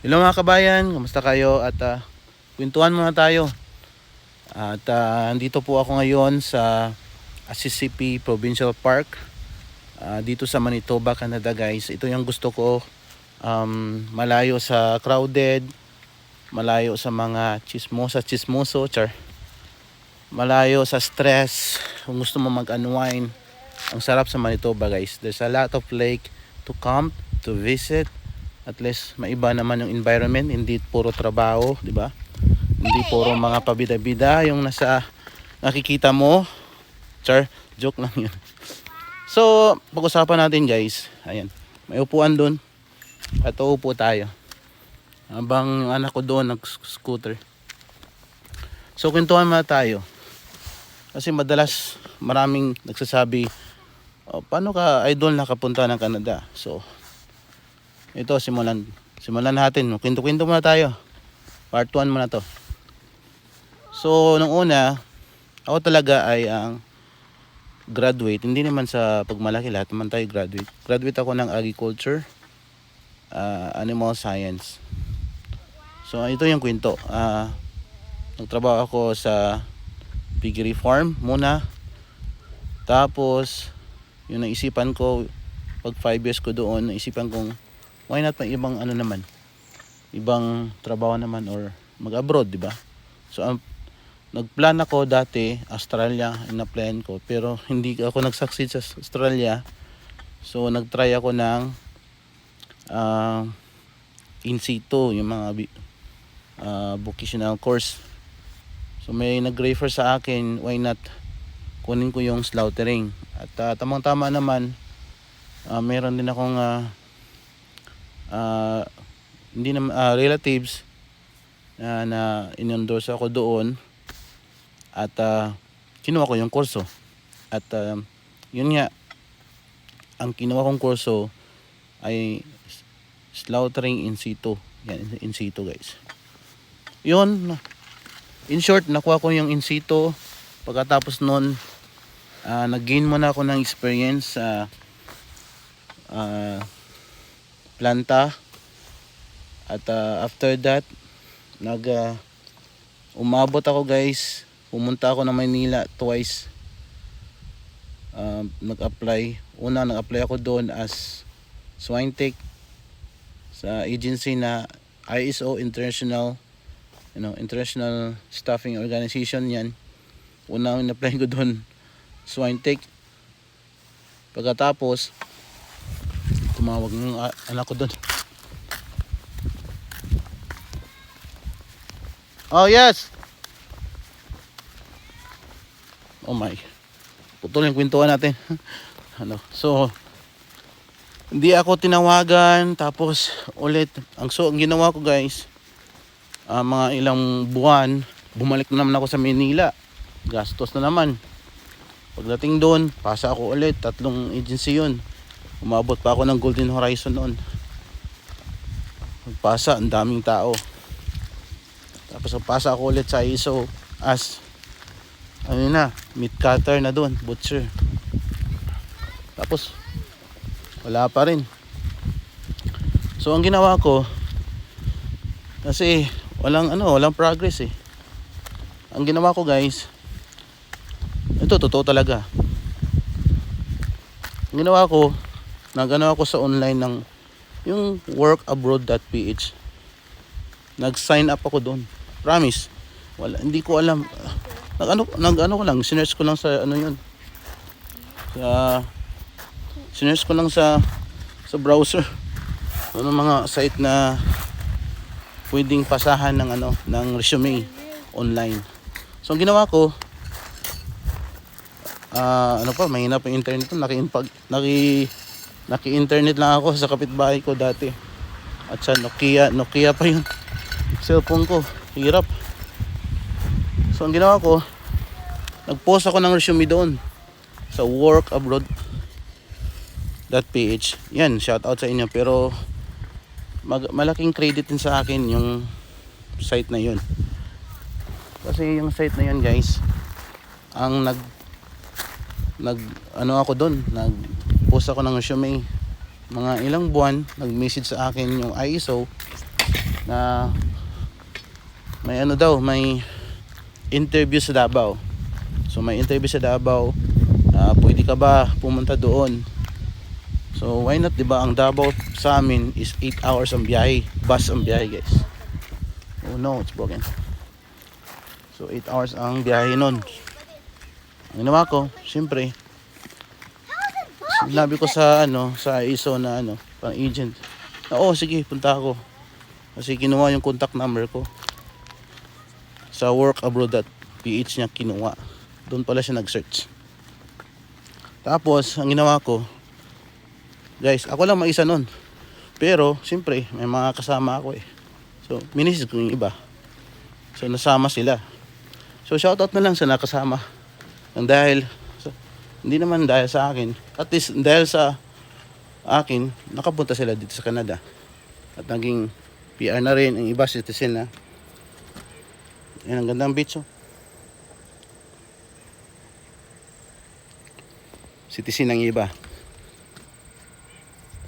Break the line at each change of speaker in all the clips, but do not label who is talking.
Hello mga kabayan, kumusta kayo? At uh, kwentuhan muna tayo. At uh, andito po ako ngayon sa Assisipi Provincial Park. ah, dito sa Manitoba, Canada guys. Ito yung gusto ko. Um, malayo sa crowded. Malayo sa mga chismosa, chismoso. Char. Malayo sa stress. Kung gusto mo mag-unwind. Ang sarap sa Manitoba guys. There's a lot of lake to camp, to visit at least maiba naman yung environment. Hindi puro trabaho di ba? Hindi puro mga pabida-bida yung nasa nakikita mo. Char joke lang yun. So pag-usapan natin guys. Ayan. May upuan doon at uupo tayo. Habang yung anak ko doon nag-scooter. So kwentuhan muna tayo. Kasi madalas maraming nagsasabi "Oh, paano ka idol nakapunta ng Canada? So ito simulan. Simulan natin. Kwento-kwento muna tayo. Part 1 muna to. So nung una ako talaga ay ang graduate. Hindi naman sa pagmalaki lahat naman tayo graduate. Graduate ako ng agriculture ah, animal science. So ito yung kwento. Ah, nagtrabaho ako sa piggery farm muna. Tapos yung naisipan ko pag 5 years ko doon naisipan kong why not may ibang ano naman? Ibang trabaho naman or mag-abroad di ba? So ang nagplan ako dati Australia na plan ko. Pero hindi ako nag-succeed sa Australia. So nagtry ako ng ah, in situ yung mga ah, vocational course. So may nag-refer sa akin why not kunin ko yung slaughtering? At ah, tamang tama naman ah, meron din akong ah, ah, hindi naman ah, relatives na, na inendorse ako doon. At ah, kinuha ko yung kurso. At ah, yun nga ang kinuha kong kurso ay slaughtering in situ. Yan in situ guys. Yun in short nakuha ko yung in situ. Pagkatapos nun ah, nag-gain muna ako ng experience sa ah, planta. At ah, after that nag ah, umabot ako guys. Pumunta ako ng Maynila twice. Ah, nag-apply. Una nag-apply ako doon as swine tech sa agency na ISO International you know, International Staffing Organization yan. Una in-apply ko doon swine tech pagkatapos tumawag ng anak ko doon. Oh, yes. Oh my. Putol yung kwentuhan natin. ano? So, hindi ako tinawagan tapos ulit ang so ang ginawa ko guys ah, mga ilang buwan bumalik na naman ako sa Manila gastos na naman pagdating doon pasa ako ulit tatlong agency yun umabot pa ako ng Golden Horizon noon. Pagpasa ang daming tao. Tapos pagpasa ako ulit sa ISO as ano na meat cutter na doon butcher. Tapos wala pa rin. So ang ginawa ko kasi walang ano walang progress eh. Ang ginawa ko guys ito totoo talaga. Ang ginawa ko nagano ako sa online ng yung workabroad.ph nag-sign up ako doon promise. Wala hindi ko alam. Nag-ano nag-ano ko lang sinearch ko lang sa ano yun. Sa sinearch ko lang sa sa browser. Ano mga site na pwedeng pasahan ng ano ng resume online. So ang ginawa ko ah ano pa mahina pa yung internet ko naki naki naki-internet lang ako sa kapitbahay ko dati. At sa Nokia Nokia pa yung cellphone ko hirap. So ang ginawa ko nag-post ako ng resume doon sa workabroad.ph yan shout out sa inyo. Pero mag, malaking credit din sa akin yung site na yun. Kasi yung site na yun guys ang nag nag ano ako doon nag post ako ng resume mga ilang buwan nag message sa akin yung ISO na may ano daw, may interview sa Davao. So may interview sa Davao. Ah, pwede ka ba pumunta doon? So why not, 'di ba? Ang Davao sa amin is 8 hours ang biyahe, bus ang biyahe, guys. Oh no, it's broken. So 8 hours ang biyahe nun. Ang ginawa ko, siyempre, sinabi ko sa ano, sa ISO na ano, pang agent. Na, oh, sige, punta ako. Kasi kinuha yung contact number ko. Sa workabroad.ph niya kinuha. Doon pala siya nag-search. Tapos, ang ginawa ko, guys, ako lang mag-isa nun. Pero, siyempre, may mga kasama ako eh. So, minisis ko yung iba. So, nasama sila. So, shoutout na lang sa nakasama. Ang dahil, hindi naman dahil sa akin, at least dahil sa akin, nakapunta sila dito sa Canada. At naging PR na rin, ang iba citizen na. Yan, ang gandang beach oh. Citizen ng iba.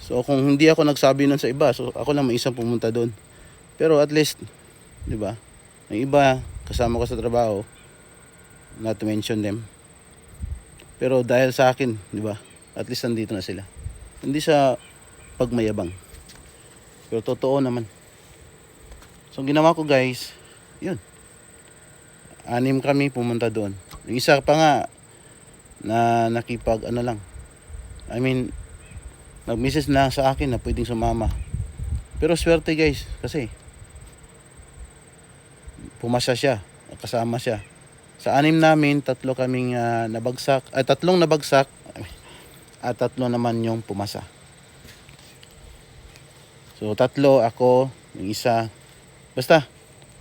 So kung hindi ako nagsabi nun sa iba, so ako lang may isang pumunta doon. Pero at least, 'di ba? Ang iba kasama ko sa trabaho, not to mention them. Pero dahil sa akin, 'di ba? At least nandito na sila. Hindi sa pagmayabang. Pero totoo naman. So ang ginawa ko guys, 'yun. Anim kami pumunta doon. Yung isa pa nga na nakipag ano lang. I mean, nag-message na sa akin na pwedeng sumama. Pero swerte guys, kasi pumasa siya, kasama siya. Sa anim namin, tatlo kaming ah, nabagsak, ay tatlong nabagsak, at tatlo naman yung pumasa. So tatlo, ako, yung isa, basta,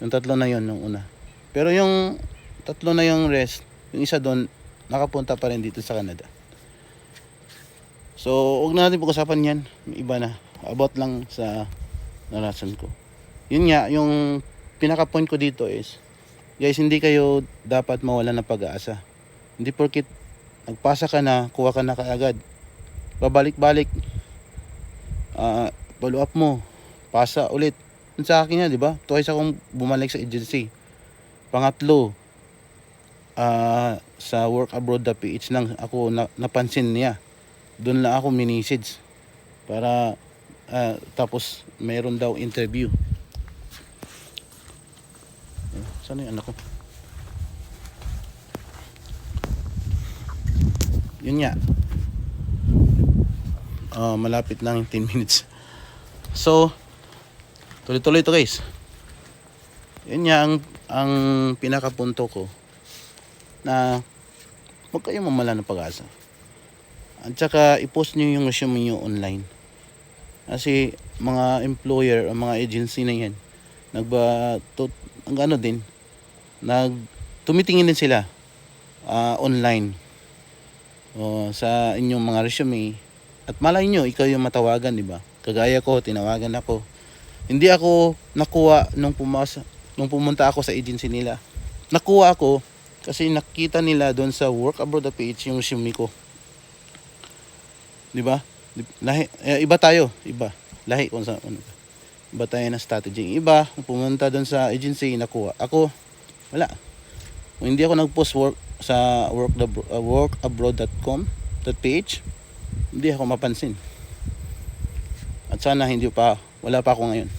yung tatlo na yun, yung una. Pero yung tatlo na yung rest, yung isa doon, nakapunta pa rin dito sa Canada. So, huwag na natin pag-usapan yan. May iba na. About lang sa narasan ko. Yun nga, yung pinaka-point ko dito is, guys, hindi kayo dapat mawala ng pag-aasa. Hindi porkit nagpasa ka na, kuha ka na kaagad. Babalik-balik. Ah, follow up mo. Pasa ulit. Sa akin nga, di ba? Twice akong bumalik sa agency. Pangatlo, ah sa workabroad.ph lang ako na, napansin niya. Doon lang ako minisage para ah, tapos mayroon daw interview. Saan yung anak ko? Yun nga. Ah, malapit lang yung 10 minutes. So, tuloy-tuloy to guys. Yun nga ang, ang pinakapunto ko na huwag kayong mamala ng pag-asa. At saka i-post nyo yung resume nyo online. Kasi mga employer o mga agency na yan, nagba, to, ang ano din, nag, tumitingin din sila ah, online o, sa inyong mga resume. At malay nyo, ikaw yung matawagan, di ba? Kagaya ko, tinawagan ako. Hindi ako nakuha nung pumasa, nung pumunta ako sa agency nila. Nakuha ako kasi nakita nila doon sa work abroad page yung resume ko. 'Di ba? Lahi, eh, iba tayo, iba. Lahi kung sa ano. Iba tayo na strategy. Iba, pumunta doon sa agency, nakuha. Ako, wala. Kung hindi ako nag-post work sa work, uh, workabroad.com.ph, hindi ako mapansin. At sana hindi pa, wala pa ako ngayon.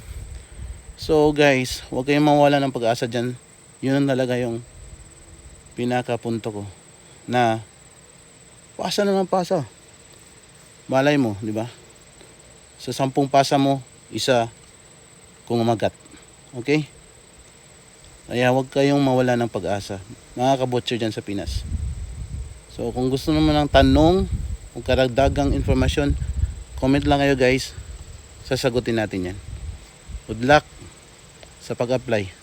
So guys, huwag kayong mawala ng pag-asa dyan. Yun ang talaga yung pinakapunto ko na pasa naman pasa. Malay mo, di ba? Sa sampung pasa mo, isa kung umagat. Okay? Kaya huwag kayong mawala ng pag-asa. Mga kabutcher dyan sa Pinas. So kung gusto naman ng tanong, kung karagdagang informasyon, comment lang kayo guys. Sasagutin natin yan. Good luck sa pag-apply.